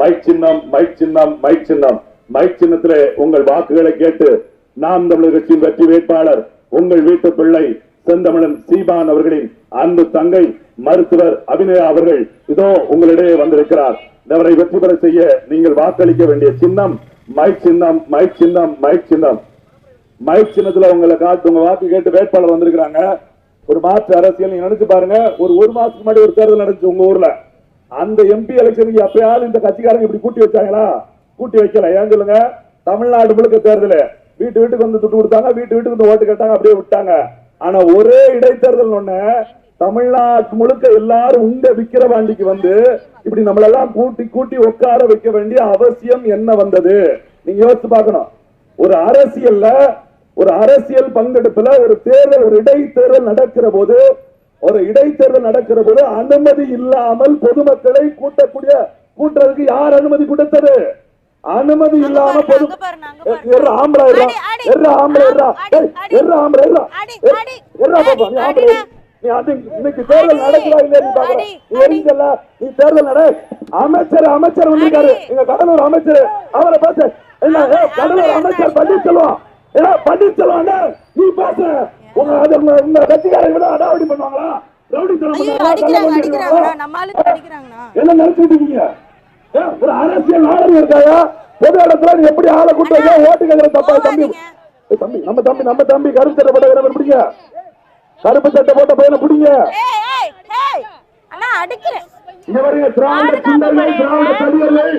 Mic சின்னம் mic சின்னம் mic சின்னம். மைக் சின்னத்திலே உங்கள் வாக்குகளை கேட்டு நாம் தமிழர் கட்சியின் வெற்றி வேட்பாளர் உங்கள் வீட்டு பிள்ளை செந்தமிழன் சீபான் அவர்களின் அன்பு தங்கை மருத்துவர் அபிநயா அவர்கள் இதோ உங்களிடையே வந்திருக்கிறார். அவரை வெற்றி பெற செய்ய நீங்கள் வாக்களிக்க வேண்டிய சின்னம் மைக் சின்னம் மைக் சின்னம் மைக் சின்னம். மைக் சின்னத்துல உங்களை காத்து உங்க வாக்கு கேட்டு வேட்பாளர் வந்திருக்கிறாங்க. ஒரு மாற்று அரசியல் நீங்க நினைச்சு பாருங்க. ஒரு ஒரு மாசத்துக்கு முன்னாடி ஒரு தேர்தல் நடந்துச்சு உங்க ஊர்ல. அந்த எம்பி எலெக்ஷனுக்கு எப்பயாவது இந்த கட்சிக்காரங்க இப்படி கூட்டி வச்சாங்களா? கூட்டி வைக்கல. ஏன் சொல்லுங்க? தமிழ்நாடு முழுக்க தேர்தல். வீட்டு வீட்டுக்கு வந்து துட்டு கொடுத்தாங்க வீட்டு வீட்டுக்கு வந்து ஓட்டு கேட்டாங்க அப்படியே விட்டாங்க. ஆனா ஒரே இடைத்தேர்தல் ஒண்ணு தமிழ்நாட்டு முழுக்க எல்லாரும் உங்க விக்கிரவாண்டிக்கு வந்து இப்படி நம்மளெல்லாம் கூட்டி கூட்டி உட்கார வைக்க வேண்டிய அவசியம் என்ன வந்தது? நீங்க யோசிச்சு பார்க்கணும். ஒரு அரசியல்ல ஒரு அரசியல் பங்கெடுப்புல ஒரு தேர்தல் ஒரு இடைத்தேர்தல் நடக்கிற போது ஒரு இடைத்தேர்தல் நடக்கிற போது அனுமதி இல்லாமல் பொதுமக்களை கூட்டக்கூடிய கூட்டுறதுக்கு யார் அனுமதி கொடுத்தது? அனுமதி இல்லாம பொது ஆம்பளை இன்னைக்கு தேர்தல். நடக்குதா இல்லையா நீ பாக்குற. எரிஞ்சல நீ தேர்தல் நட. அமைச்சர் அமைச்சர் வந்திருக்காரு. எங்க கடலூர் அமைச்சர் அவரை பார்த்து என்ன கடலூர் அமைச்சர் பன்னீர்செல்வம். ஏன்னா பன்னீர்செல்வம் நீ பேச. கட்சிக்காரங்க விட அடாவடி பண்ணுவாங்களா? என்ன நினைச்சிட்டு இருக்கீங்க? ஒரு அரசியல் நாடகம் இருக்காயா? பொது இடத்துல நீ எப்படி ஆளை கூட்டு வைக்க ஓட்டு கேட்கிற தப்பா? தம்பி நம்ம தம்பி நம்ம தம்பி கருப்பு சட்டை போட்ட பையனை பிடிங்க. கருப்பு சட்டை போட்ட பையனை பிடிங்க. அடிக்கிறேன். இவருங்க திராவிட சிந்தனை திராவிட. தலைவர்கள்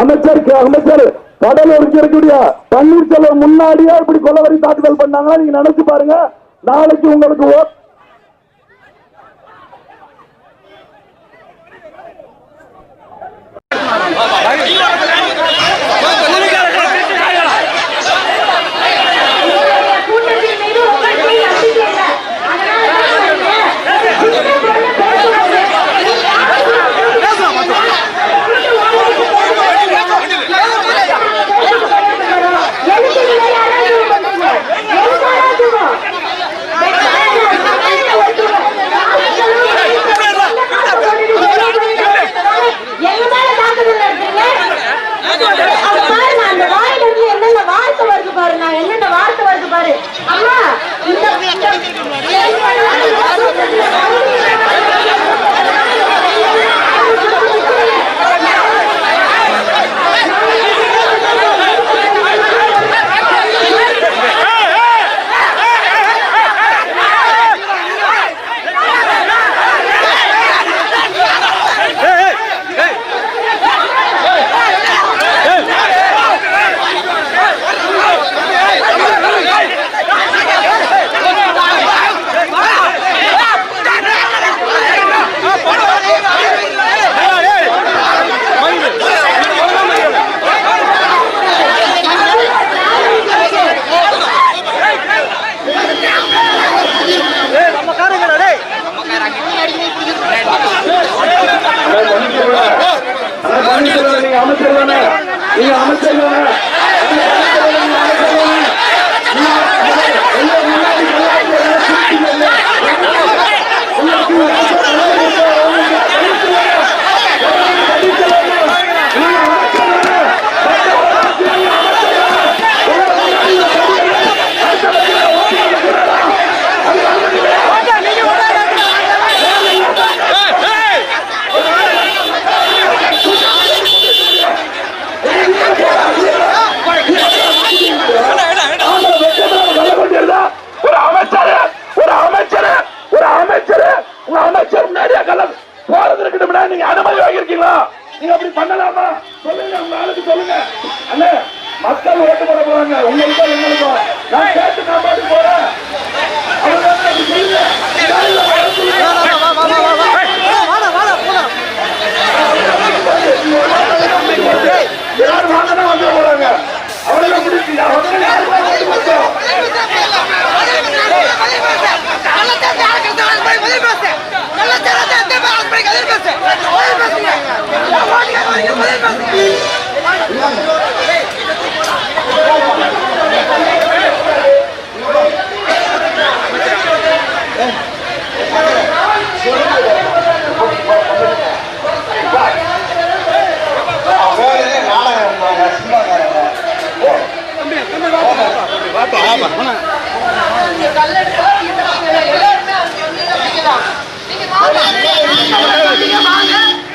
அமைச்சர் அமைச்சர். கடலூருக்கு இருக்கக்கூடிய பன்னீர்செல்வம் முன்னாடியே இப்படி கொலவரி தாக்குதல் பண்ணாங்கன்னா நீங்க நினைச்சு பாருங்க நாளைக்கு உங்களுக்கு ஓ- மீது உங்களுக்கு நம்பிக்கை இல்லை. அதனால தான் வந்து சின்ன பொண்ணு பேசுவாங்க. எதுக்கு நீங்க யாராவது பண்ணுங்க? எதுக்காக எங்க மேல தாக்குதல் நடத்துறீங்க அது பாருங்க அந்த வாயில இருந்து என்னென்ன வார்த்தை வருது பாரு நான் என்னென்ன வார்த்தை வருது பாரு அம்மா இந்த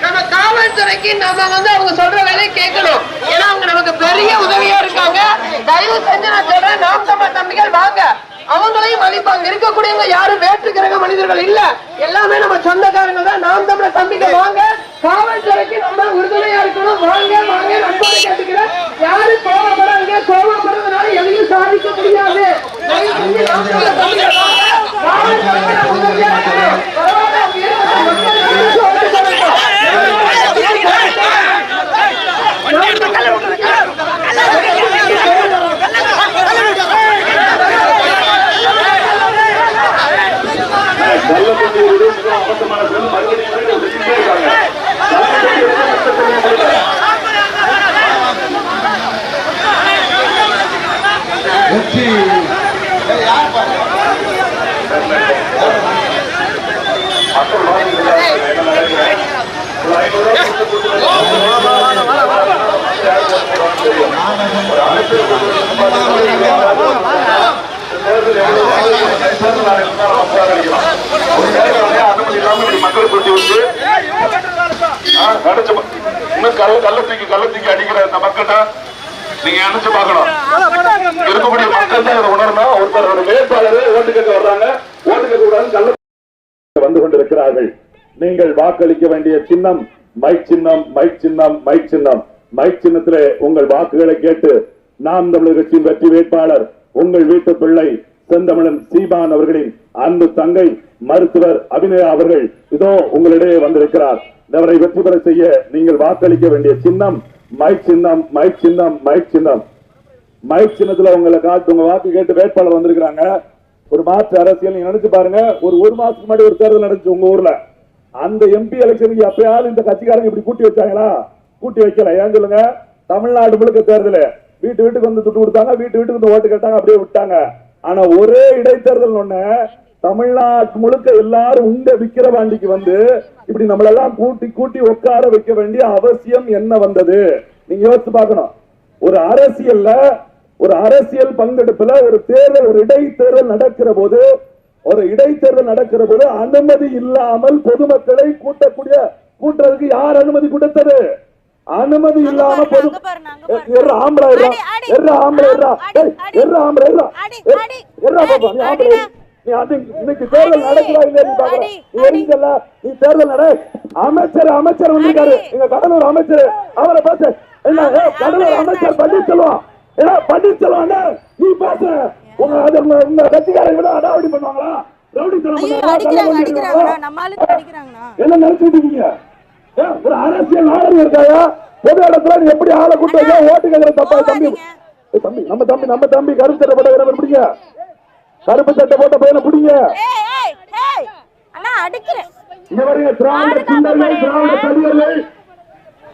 நம்ம காவல்துறைக்கு நம்ம வந்து அவங்க சொல்ற வேலையை கேட்கணும். ஏன்னா அவங்க நமக்கு பெரிய உதவியா இருக்காங்க. தயவு செஞ்சு நான் சொல்றேன் நாம் தமிழ் தம்பிகள் வாங்க. அவங்களையும் மதிப்பாங்க இருக்கக்கூடியவங்க யாரும் வேற்று கிரக மனிதர்கள் இல்ல. எல்லாமே நம்ம சொந்தக்காரங்க தான். நாம் தமிழர் தம்பிகள் வாங்க. காவல்துறைக்கு நம்ம உறுதுணையா இருக்கணும். வாங்க வாங்க நண்பரை கேட்டுக்கிறேன். யாரும் கோவப்படாங்க கோவப்படுறதுனால எதையும் இப்படி மக்களை கூட்டி பா- இன்னும் கள்ள கள்ள தூக்கி கள்ள தூக்கி அடிக்கிற இந்த மக்கள்கிட்ட நீங்க நினைச்சு பார்க்கணும். இருக்கக்கூடிய மக்கள் தான் இதை உணர்ந்தா ஒருத்தரோட வேட்பாளரே ஓட்டு கேட்க வர்றாங்க. ஓட்டு கேட்க கூடாது கள்ள வந்து கொண்டிருக்கிறார்கள். நீங்கள் வாக்களிக்க வேண்டிய சின்னம் மைக் சின்னம் மைக் சின்னம் மைக் சின்னம். மைக் சின்னத்திலே உங்கள் வாக்குகளை கேட்டு நாம் தமிழர் கட்சியின் வெற்றி வேட்பாளர் உங்கள் வீட்டு பிள்ளை செந்தமிழன் சீபான் அவர்களின் அன்பு தங்கை மருத்துவர் அபிநயா அவர்கள் இதோ உங்களிடையே வந்திருக்கிறார். அவரை வெற்றி பெற செய்ய நீங்கள் வாக்களிக்க வேண்டிய சின்னம் மைக் சின்னம் மைக் சின்னம் மைக் சின்னம். மைக் சின்னத்துல உங்களை காட்டு உங்க வாக்கு கேட்டு வேட்பாளர் வந்திருக்கிறாங்க. ஒரு மாற்று அரசியல் நீங்க நினைச்சு பாருங்க. ஒரு ஒரு மாசத்துக்கு முன்னாடி ஒரு தேர்தல் நடந்துச்சு உங்க ஊர்ல. அந்த எம்பி எலெக்ஷனுக்கு எப்பயாவது இந்த கட்சிக்காரங்க இப்படி கூட்டி வச்சாங்களா? கூட்டி வைக்கல. ஏன் சொல்லுங்க? தமிழ்நாடு முழுக்க தேர்தல். வீட்டு வீட்டுக்கு வந்து துட்டு கொடுத்தாங்க வீட்டு வீட்டுக்கு வந்து ஓட்டு கேட்டாங்க அப்படியே விட்டாங்க. ஆனா ஒரே இடைத்தேர்தல் ஒண்ணு தமிழ்நாட்டு முழுக்க எல்லாரும் உங்க விக்கிரவாண்டிக்கு வந்து இப்படி நம்மளெல்லாம் கூட்டி கூட்டி உட்கார வைக்க வேண்டிய அவசியம் என்ன வந்தது? நீங்க யோசிச்சு பார்க்கணும். ஒரு அரசியல்ல ஒரு அரசியல் பங்கெடுப்புல ஒரு தேர்தல் ஒரு இடைத்தேர்தல் நடக்கிற போது ஒரு இடைத்தேர்தல் நடக்கிற போது அனுமதி இல்லாமல் பொதுமக்களை கூட்டக்கூடிய கூட்டுறதுக்கு யார் அனுமதி கொடுத்தது? அனுமதி இல்லாம பொது ஆம்பளை ஆம்பளை ஆம்பளை பாப்பா நீ ஆம்பளை. நீ இன்னைக்கு தேர்தல் இல்லையா தேர்தல் நட. அமைச்சர் அமைச்சர் வந்திருக்காரு. எங்க கடலூர் அமைச்சர் அவரை பார்த்து என்ன ஏய், கடலூர் அமைச்சர் பன்னீர்செல்வம் ஏன்னா பன்னீர்செல்வம் நீ பேச. உங்க அது உங்க உங்க கட்சிக்காரங்க விட அடாவடி பண்ணுவாங்களா? என்ன நினைச்சிட்டு இருக்கீங்க? ஒரு அரசியல் நாடகம் இருக்காயா? பொது இடத்துல நீ எப்படி ஆளை கூட்டு ஓட்டு கேட்கிற தப்பா? தம்பி நம்ம தம்பி நம்ம தம்பி கருப்பு சட்டை போட்ட வீரர் பிடிங்க கருப்பு சட்டை போட்ட பையனை பிடிங்க.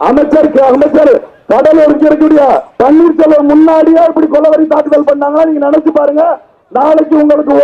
அமைச்சருக்கு அமைச்சர் கடலூர் இருக்கக்கூடிய பன்னீர்செல்வம் முன்னாடியே இப்படி கொலவரி தாக்குதல் பண்ணாங்களா? நீங்க நினைச்சு பாருங்க. நாளைக்கு உங்களுக்கு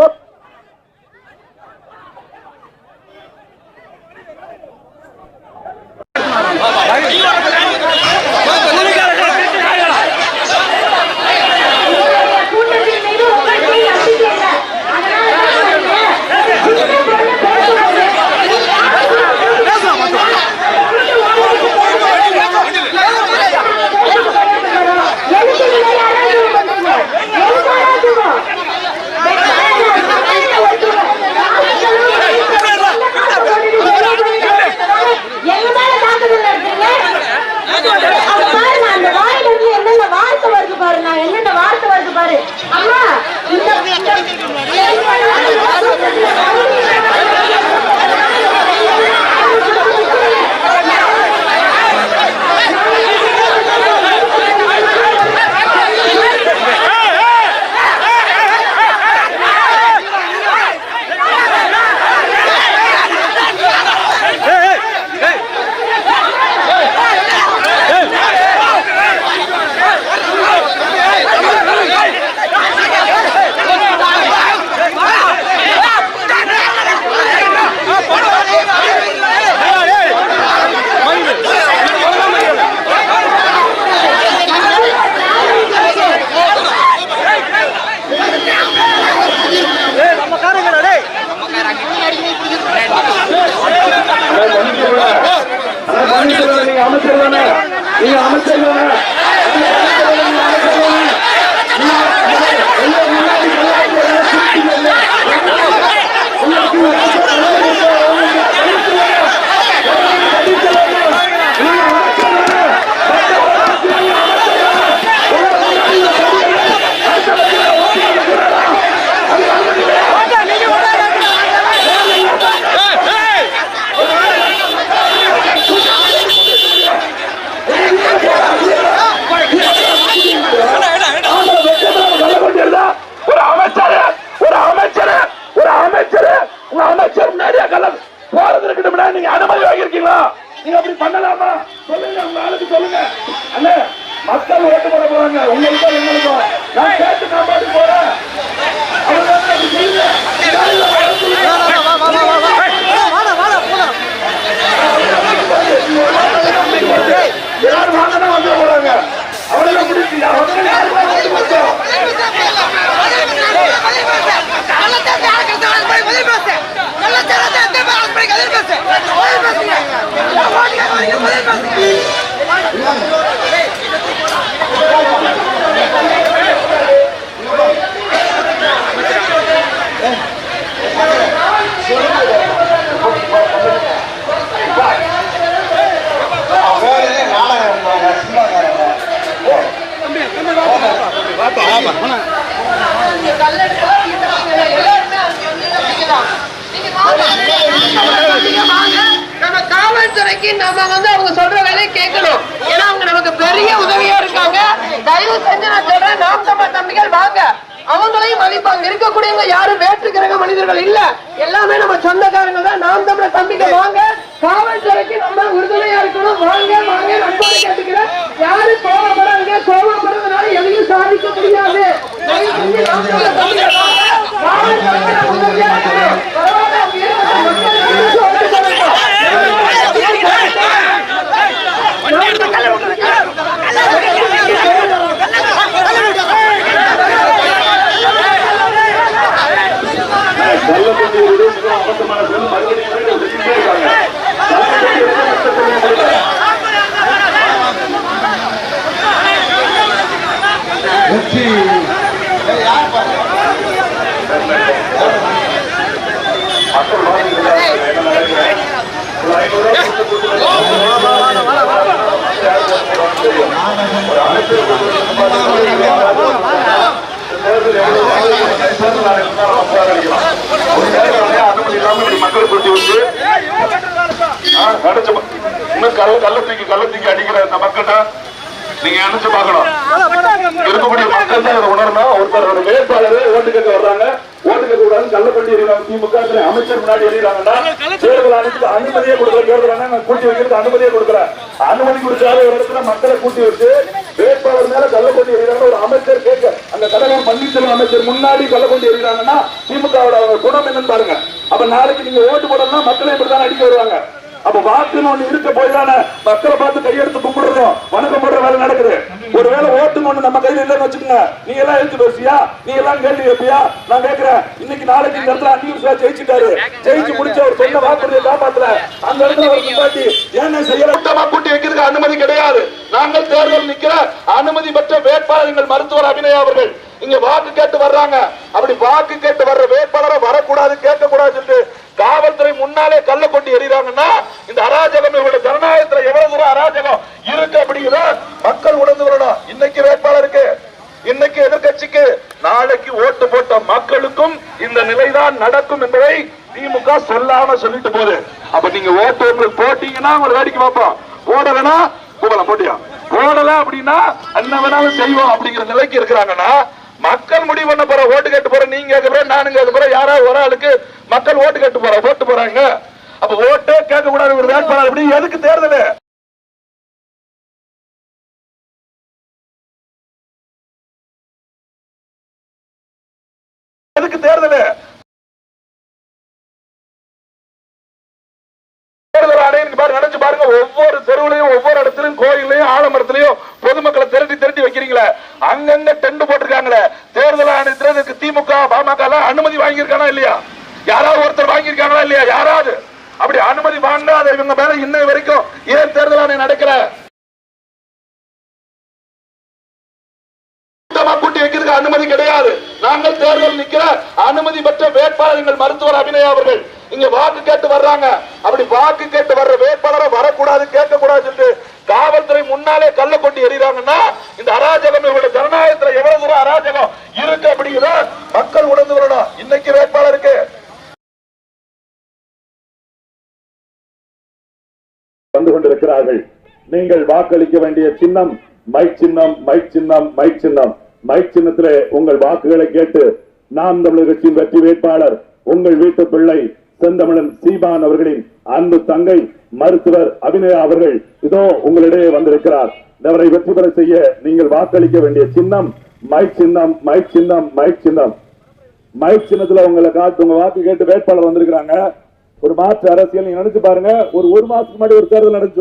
ఈ అమలు காவல்துறைக்கு நம்ம வந்து அவங்க சொல்ற வேலையை கேட்கணும். ஏன்னா அவங்க நமக்கு பெரிய உதவியா இருக்காங்க. தயவு செஞ்சு நான் சொல்றேன் நாம் தமிழ் தம்பிகள் வாங்க. அவங்களையும் மதிப்பாங்க. இருக்கக்கூடியவங்க யாரும் வேற்று கிரக மனிதர்கள் இல்ல. எல்லாமே நம்ம சொந்தக்காரங்க தான். நாம் தமிழர் தம்பிகள் வாங்க காவல்துறைக்கு நம்ம உறுதுணையா இருக்கணும் வாங்க வாங்க நண்பரை கேட்டுக்கிறேன் யாரு கோவப்படாங்க கோவப்படுறதுனால எதையும் சாதிக்க முடியாது தயவு செஞ்சு நாம் தமிழர் தம்பிகள் வாங்க. காவல்துறைக்கு நம்ம உதவியா இருக்கணும். பரவாயில்ல, அவங்க இருக்கிற மக்கள் யாரும் ஓட்டு போடட்டும். கள்ளக்குடி விடுதலை அபத்தமான சொல் மறுபடியும் மீண்டும் செஞ்சுட்டே இருக்காங்க. கள்ளக்குடி விடுதலை மக்கள் வாழ்ந்துகிறாங்க. என்ன நடக்குது? ஒரு ஐநூறு ரூபாய் கொடுத்து கொடுத்து ஒரு அமைச்சர் தேர்தல் எவ்வளவு தேர்தல் ஆணையம் தான் நம்ம விசாரிக்கலாம். ஒரு தேர்தல் ஆணையம் அனுமதி இல்லாம இப்படி மக்களை கூட்டி வந்து ஆ, அடிச்சு பா- இன்னும் கள்ள கள்ள தூக்கி கள்ள தூக்கி அடிக்கிற இந்த மக்கள்கிட்ட நீங்க நினைச்சு பார்க்கணும். இருக்கக்கூடிய மக்கள் தான் இதை உணரணும். ஒருத்தர் ஒரு வேட்பாளர் ஓட்டு கேட்க வர்றாங்க. ஓட்டு கேட்க கூடாது கள்ளப்பள்ளி எறிகிறாங்க திமுக இதுல அமைச்சர் முன்னாடி எறிகிறாங்கன்னா தேர்தல் ஆணையத்துக்கு அனுமதியே கொடுக்கல. தேர்தல் கூட்டி வைக்கிறது அனுமதியே கொடுக்கல. அனுமதி கொடுக்காத ஒரு இடத்துல மக்களை கூட்டி வச்சு வேட்பாளர் மேல கள்ளப்பள்ளி எறிகிறாங்க ஒரு அமைச்சர் கேட்க அந்த தலைவர் பன்னீர்செல்வம் அமைச்சர் முன்னாடி கள்ளப்பள்ளி எறிகிறாங்கன்னா திமுகவோட குணம் என்னன்னு பாருங்க. அப்ப நாளைக்கு நீங்க ஓட்டு போடலாம் மக்களை இப்படிதான் அடிக்க வருவாங்க. அப்ப வாக்குன்னு ஒண்ணு இருக்க போய் தானே? மக்களை பார்த்து கையெடுத்து கும்பிடுறோம் வணக்கம் போடுற வேலை நடக்குது. ஒருவேளை ஓட்டுன்னு ஒண்ணு நம்ம கையில இல்லைன்னு வச்சுக்கோங்க. நீ எல்லாம் எழுத்து பேசியா? நீ எல்லாம் கேள்வி வைப்பியா நான் கேட்கிறேன் இன்னைக்கு நாளைக்கு இந்த இடத்துல அந்நியூஸ்ல ஜெயிச்சுட்டாரு. ஜெயிச்சு முடிச்ச ஒரு சொன்ன வாக்குறுதியை காப்பாத்துல. அந்த இடத்துல ஒரு முன்னாடி ஏன்னா செய்யல? கூட்டி வைக்கிறதுக்கு அனுமதி கிடையாது. நாங்கள் தேர்தல் நிக்கிற அனுமதி பெற்ற வேட்பாளர் எங்கள் மருத்துவர் அபிநயா அவர்கள். இங்க வாக்கு கேட்டு வர்றாங்க. அப்படி வாக்கு கேட்டு வர்ற வேட்பாளரை வரக்கூடாது கேட்க கூடாது காவல்துறை முன்னாலே கள்ள கொண்டு எறிகிறாங்கன்னா இந்த அராஜகம் இவருடைய ஜனநாயகத்துல எவ்வளவு தூரம் அராஜகம் இருக்கு அப்படிங்கிற மக்கள் உணர்ந்து வரணும் இன்னைக்கு வேட்பாளருக்கு இன்னைக்கு எதிர்க்கட்சிக்கு நாளைக்கு ஓட்டு போட்ட மக்களுக்கும் இந்த நிலைதான் நடக்கும் என்பதை திமுக சொல்லாம சொல்லிட்டு போகுது. அப்ப நீங்க ஓட்டு உங்களுக்கு போட்டீங்கன்னா ஒரு வேடிக்கை பார்ப்போம். போடலைன்னா போகலாம் போட்டியா? போடல அப்படின்னா என்ன வேணாலும் செய்வோம் அப்படிங்கிற நிலைக்கு இருக்கிறாங்கன்னா மக்கள் முடிவு பண்ண போற ஓட்டு கேட்டு போற நீங்க கேட்க போற நானும் கேட்க போற யாராவது ஒரு ஆளுக்கு மக்கள் ஓட்டு கேட்டு போற ஓட்டு போறாங்க. அப்ப ஓட்டே கேட்க கூடாது ஒரு வேட்பாளர் அப்படி எதுக்கு தேர்தல்? எதுக்கு தேர்தல்? பாருங்க நினைச்சு பாருங்க ஒவ்வொரு தெருவிலையும் ஒவ்வொரு இடத்துலயும் கோயிலையும் ஆலமரத்திலையும் பொதுமக்களை திரட்டி திரட்டி வைக்கிறீங்களே. அங்கங்க டென்ட் போட்டு போட்டிருக்காங்களே தேர்தல் ஆணையத்துல திமுக பாமக அனுமதி வாங்கியிருக்கானா இல்லையா? யாராவது ஒருத்தர் வாங்கியிருக்காங்களா இல்லையா? யாராவது? அப்படி அனுமதி வாங்காத இவங்க மேல இன்னை வரைக்கும் ஏன் தேர்தல் ஆணையம் நடக்கல? கூட்டி வைக்கிறதுக்கு அனுமதி கிடையாது. நாங்கள் தேர்தல் நிக்கிற அனுமதி பெற்ற வேட்பாளர் எங்கள் மருத்துவர் அபிநயா அவர்கள். இங்க வாக்கு கேட்டு வர்றாங்க. அப்படி வாக்கு கேட்டு வர்ற வேட்பாளரை வரக்கூடாது கேட்க கூடாது என்று காவல்துறை முன்னாலே கள்ள கொண்டு எறிகிறாங்கன்னா இந்த அராஜகம் இவருடைய ஜனநாயகத்துல எவ்வளவு தூரம் அராஜகம் இருக்கு அப்படிங்கிற மக்கள் உணர்ந்து வரணும் இன்னைக்கு வேட்பாளருக்கு வந்து கொண்டிருக்கிறார்கள். நீங்கள் வாக்களிக்க வேண்டிய சின்னம் மை சின்னம் மை சின்னம் மை சின்னம். மை சின்னத்திலே உங்கள் வாக்குகளை கேட்டு நாம் தமிழர் கட்சியின் வெற்றி வேட்பாளர் உங்கள் வீட்டு பிள்ளை செந்தமிழன் சீபான் அவர்களின் அன்பு தங்கை மருத்துவர் அபிநயா அவர்கள் இதோ உங்களிடையே வந்திருக்கிறார். அவரை வெற்றி பெற செய்ய நீங்கள் வாக்களிக்க வேண்டிய சின்னம் மைக் சின்னம் மைக் சின்னம் மைக் சின்னம். மைக் சின்னத்துல உங்களை காட்டு உங்க வாக்கு கேட்டு வேட்பாளர் வந்திருக்கிறாங்க. ஒரு மாற்று அரசியல் நீங்க நினைச்சு பாருங்க. ஒரு ஒரு மாசத்துக்கு முன்னாடி ஒரு தேர்தல் நடந்துச்சு.